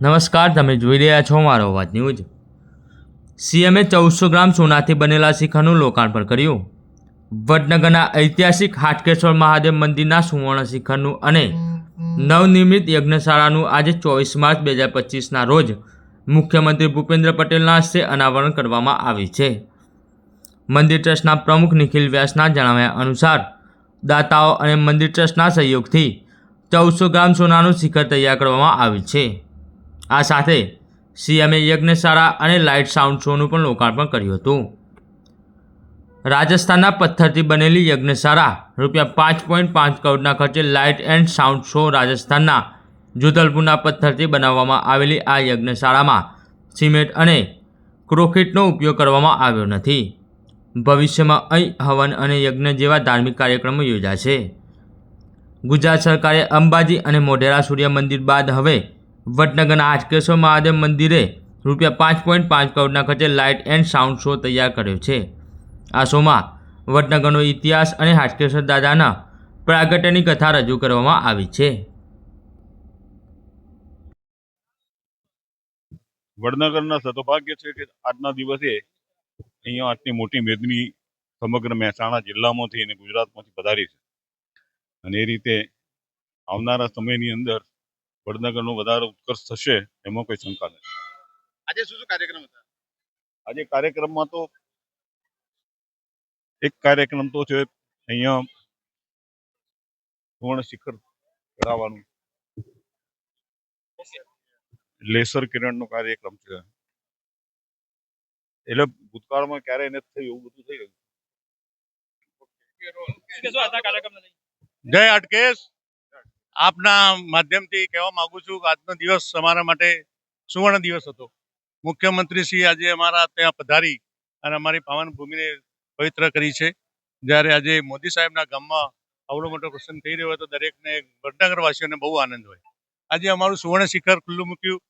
નમસ્કાર, તમે જોઈ રહ્યા છો મારો અવાજ ન્યૂઝ. સીએમએ ચૌદસો ગ્રામ સોનાથી બનેલા શિખરનું લોકાર્પણ કર્યું. વડનગરના ઐતિહાસિક હાટકેશ્વર મહાદેવ મંદિરના સુવર્ણ શિખરનું અને નવનિર્મિત યજ્ઞશાળાનું આજે ચોવીસ માર્ચ બે હજાર પચીસના રોજ મુખ્યમંત્રી ભૂપેન્દ્ર પટેલના હસ્તે અનાવરણ કરવામાં આવી છે. મંદિર ટ્રસ્ટના પ્રમુખ નિખિલ વ્યાસના જણાવ્યા અનુસાર, દાતાઓ અને મંદિર ટ્રસ્ટના સહયોગથી ચૌદસો ગ્રામ સોનાનું શિખર તૈયાર કરવામાં આવ્યું છે. આ સાથે સીએમએ યજ્ઞશાળા અને લાઇટ સાઉન્ડ શોનું પણ લોકાર્પણ કર્યું હતું. રાજસ્થાનના પથ્થરથી બનેલી યજ્ઞશાળા રૂપિયા પાંચ પોઈન્ટ પાંચ કરોડના ખર્ચે લાઇટ એન્ડ સાઉન્ડ શો રાજસ્થાનના જુદલપુરના પથ્થરથી બનાવવામાં આવેલી આ યજ્ઞશાળામાં સિમેન્ટ અને ક્રોકેટનો ઉપયોગ કરવામાં આવ્યો નથી. ભવિષ્યમાં અહીં હવન અને યજ્ઞ જેવા ધાર્મિક કાર્યક્રમો યોજાશે. ગુજરાત સરકારે અંબાજી અને મોઢેરા સૂર્ય મંદિર બાદ હવે વડનગરના હાટકેશ્વર મહાદેવ મંદિરે રૂપિયા પાંચ પોઈન્ટ પાંચ કરોડના ખર્ચે લાઇટ એન્ડ સાઉન્ડ શો તૈયાર કર્યો છે. આ શોમાં વડનગરનો ઇતિહાસ અને હાટકેશ્વર દાદાના પ્રાગટ્યની કથા રજૂ કરવામાં આવી છે. વડનગરના સદભાગ્ય છે કે આજના દિવસે અહીંયા આટલી મોટી મેદની સમગ્ર મહેસાણા જિલ્લામાંથી અને ગુજરાતમાંથી પધારી છે. અને એ રીતે આવનારા સમયની અંદર વડનગરનો વધારે ઉત્કર્ષ થશે એમાં કોઈ શંકા નથી. આજે શું શું કાર્યક્રમ હતા? આજે કાર્યક્રમમાં તો એક કાર્યક્રમ તો છે અહીંયા સુવર્ણ શિખર ચડાવવાનું. લેસર કિરણનો કાર્યક્રમ છે. એટલે ભૂતકાળમાં ક્યારેય નથી થયું એવું બધું થઈ ગયું. જય અટકેશ! આપના માધ્યમથી કહેવા માગું છું કે આજનો દિવસ અમારા માટે સુવર્ણ દિવસ હતો. મુખ્યમંત્રી શ્રી આજે અમારા ત્યાં પધારી અને અમારી પાવન ભૂમિને પવિત્ર કરી છે. જ્યારે આજે મોદી સાહેબના ગામમાં આવડો મોટો પ્રસંગ થઈ રહ્યો હતો, દરેકને વડનગરવાસીઓને બહુ આનંદ હોય. આજે અમારું સુવર્ણ શિખર ખુલ્લું મૂક્યું.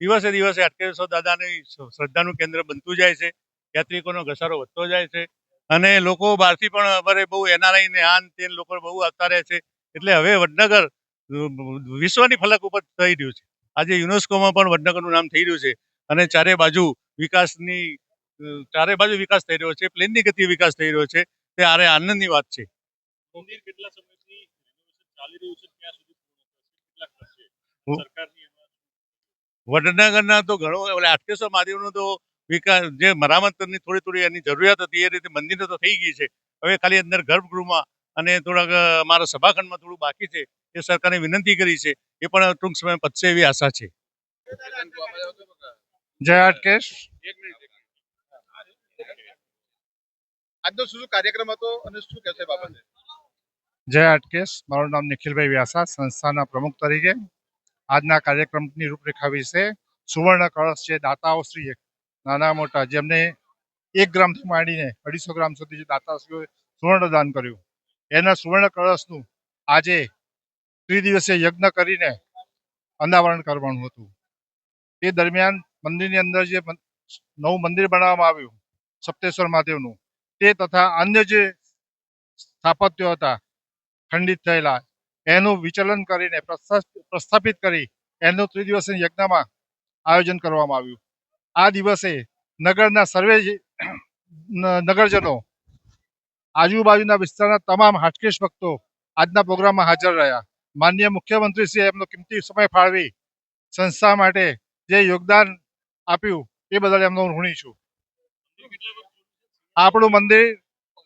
દિવસે દિવસે અટકેશ્વર દાદાની શ્રદ્ધાનું કેન્દ્ર બનતું જાય છે. યાત્રિકોનો ઘસારો વધતો જાય છે. અને લોકો બહારથી પણ અમારે બહુ એનઆરઆઈ ને આન તે લોકો બહુ આવતા રહે છે. એટલે હવે વડનગર વિશ્વની ફલક ઉપર થઈ રહ્યું છે. આજે યુનેસ્કોમાં પણ વડનગરનું નામ થઈ રહ્યું છે અને ચારે બાજુ વિકાસની ચારે બાજુ વિકાસ થઈ રહ્યો છે પ્લેનની ગતિ વિકાસ થઈ રહ્યો છે. તે આરે આનંદની વાત છે. મંદિર કેટલા સમયથી ચાલી રહ્યું છે ત્યાં સુધી કેટલા ખર્ચે હું- સરકારની વડનગરના તો ઘણો એટલે આટકેશ્વર મહાદેવનો તો વિકાસ જે મરામતની થોડી થોડી એની જરૂરિયાત હતી એ રીતે મંદિર તો થઈ ગઈ છે. હવે ખાલી અંદર ગર્ભગૃહમાં અને થોડાક મારા અમારા સભાખંડમાં થોડું બાકી છે એ સરકારને વિનંતી કરી છે એ પણ ટૂંક સમય પતશે એવી આશા છે. જય અટકેશ આજનો શું કાર્યક્રમ હતો અને શું કહેશે બાબતે? જય અટકેશ મારું નામ નિખિલભાઈ વ્યાસા સંસ્થાના પ્રમુખ તરીકે. આજના કાર્યક્રમની રૂપરેખા વિશે સુવર્ણ કળશ છે દાતાઓ શ્રી નાના મોટા જેમને એક ગ્રામથી માંડીને અઢીસો ગ્રામ સુધી જે દાતાશ્રીઓએ સુવર્ણ દાન કર્યું. એના સુવર્ણ કળશનું આજે ત્રિદિવસીય યજ્ઞ કરીને અનાવરણ કરવાનું હતું. તે દરમિયાન મંદિરની અંદર જે નવું મંદિર બનાવવામાં આવ્યું, સપ્તેશ્વર મહાદેવનું, તે તથા અન્ય જે સ્થાપત્યો હતા, ખંડિત થયેલા, એનું વિચલન કરીને પ્રસ્થાપિત કરી એનું ત્રિદિવસીય યજ્ઞમાં આયોજન કરવામાં આવ્યું. આ દિવસે નગરના સર્વે નગરજનો આજુબાજુના વિસ્તારના તમામ હાટકેશ ભક્તો આજના પ્રોગ્રામમાં હાજર રહ્યા. માનનીય મુખ્યમંત્રીશ્રીએ એમનો કિંમતી સમય ફાળવી સંસ્થા માટે જે યોગદાન આપ્યું એ બદલ એમનો ઋણી છું. આપણું મંદિર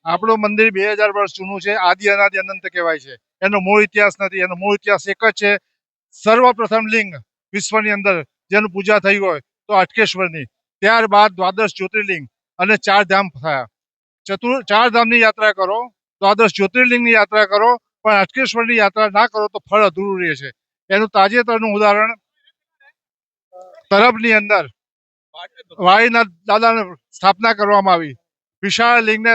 આપણું મંદિર બે હજાર વર્ષ જૂનું છે, આદિ અનાદિ અનંત કહેવાય છે. એનો મૂળ ઇતિહાસ નથી, એનો મૂળ ઇતિહાસ એક જ છે. સર્વપ્રથમ લિંગ વિશ્વની અંદર જેનું પૂજા થઈ હોય તો અટકેશ્વરની ત્યારબાદ દ્વાદશ જ્યોતિર્લિંગ અને ચાર ધામ થયા. ચતુર ચાર યાત્રા કરો, દ્વાદશ જ્યોતિર્લિંગની યાત્રા કરો, પણ અટકેશ્વરની યાત્રા ના કરો તો ફળ અધૂરું રહે છે એનું તાજેતરનું ઉદાહરણ તરફની અંદર વાળીના દાદાની સ્થાપના કરવામાં આવી. વિશાળ લિંગને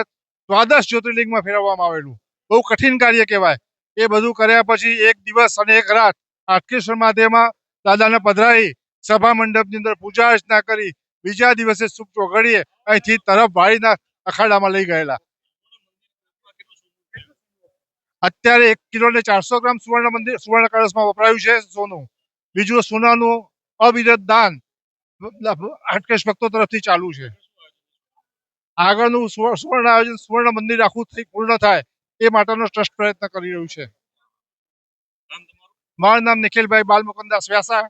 દ્વાદશ જ્યોતિર્લિંગમાં ફેરવવામાં આવેલું. બહુ કઠિન કાર્ય કહેવાય. એ બધું કર્યા પછી એક દિવસ અને એક રાત આટકેશ્વર મહાદેવમાં દાદાને પધરાવી સભા મંડપની અંદર પૂજા અર્ચના કરી, બીજા દિવસે શુભ ચોઘડીએ અહીંથી તરફ વાળીના અખાડામાં લઈ ગયેલા. અત્યારે એક કિલો ને ચારસો ગ્રામ સુવર્ણ મંદિર, સુવર્ણ કળશમાં વપરાયું છે સોનું. બીજું સોનાનું અવિરત દાન હાટકેશ ભક્તો તરફથી ચાલુ છે. આગળનું સુવર્ણ આયોજન, સુવર્ણ મંદિર આખું પૂર્ણ થાય એ માટેનો ટ્રસ્ટ પ્રયત્ન કરી રહ્યું છે. મારું નામ નિખિલભાઈ બાલમુકુદાસ વ્યાસા.